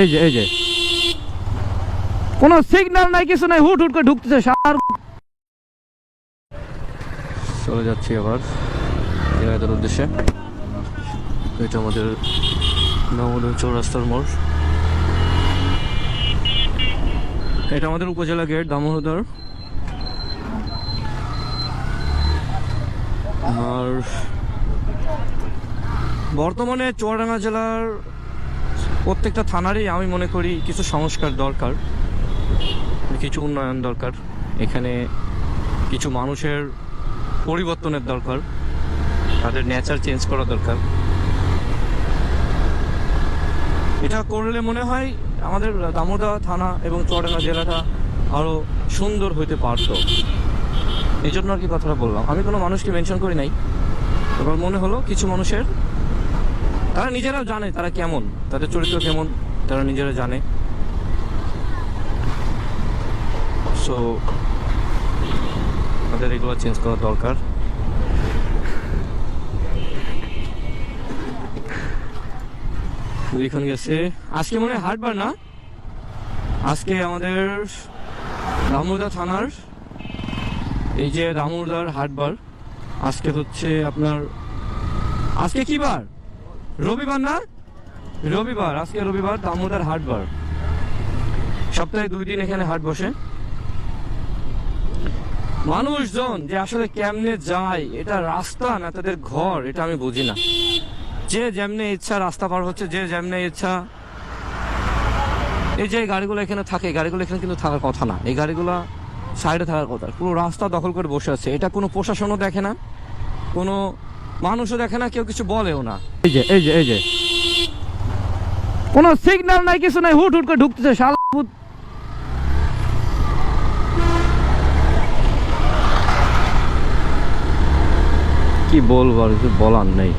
এই যে এই যে। কোনো সিগন্যাল নাই, কিছু নাই, হুট হুট করে ঢুকতেছে, সার। চলে যাচ্ছি আবার এনাদের উদ্দেশ্যে। এটা আমাদের দামোদর চৌরাস্তার মোড়। এটা আমাদের উপজেলা গেট দামোদর আর বর্তমানে চুয়াডাঙ্গা জেলার প্রত্যেকটা থানারই আমি মনে করি কিছু সংস্কার দরকার, কিছু উন্নয়ন দরকার। এখানে কিছু মানুষের পরিবর্তনের দরকার, তাদের নেচার চেঞ্জ করা দরকার। এটা করলে মনে হয় আমাদের দামোদা থানা এবং চুয়াডাঙ্গা জেলাটা আরও সুন্দর হইতে পারত। এই জন্য আর কি কথাটা বললাম। আমি কোনো মানুষকে মেনশন করি নাই, এবার মনে হলো কিছু মানুষের তারা নিজেরাও জানে তারা কেমন, তাদের চরিত্র কেমন, তারা নিজেরা জানে। সো তাদের এগুলো চেঞ্জ করা দরকার। লিখন গেছে। আজকে মনে হয় হাটবার না? আজকে আমাদের দামোদা থানার এই যে দামোদার হাটবার, আজকে হচ্ছে আপনার, আজকে কি বার? রবিবার না? রবিবার, আজকে রবিবার, দামোদর হাটবার সপ্তাহে দুই দিন এখানে হাট বসে। মানুষজন যে আসলে কেমনে যায়, এটা রাস্তা না তাদের ঘর, এটা আমি বুঝি না। যে যেমনে ইচ্ছা রাস্তা পার হচ্ছে, যে যেমনে ইচ্ছা। এই যে গাড়িগুলো এখানে থাকে গাড়িগুলো এখানে কিন্তু থাকার কথা না। এই গাড়িগুলো সাইডে থাকার কথা। পুরো রাস্তা দখল করে বসে আছে। এটা কোনো প্রশাসনও দেখে না, কোনো মানুষও দেখে না কেউ কিছু বলেও না। এই যে এই যে এই যে। কোনো সিগন্যাল নাই কিছু নাই হুট হুট করে ঢুকতেছে শালা। কি বলব আর কিছু বলার নেই।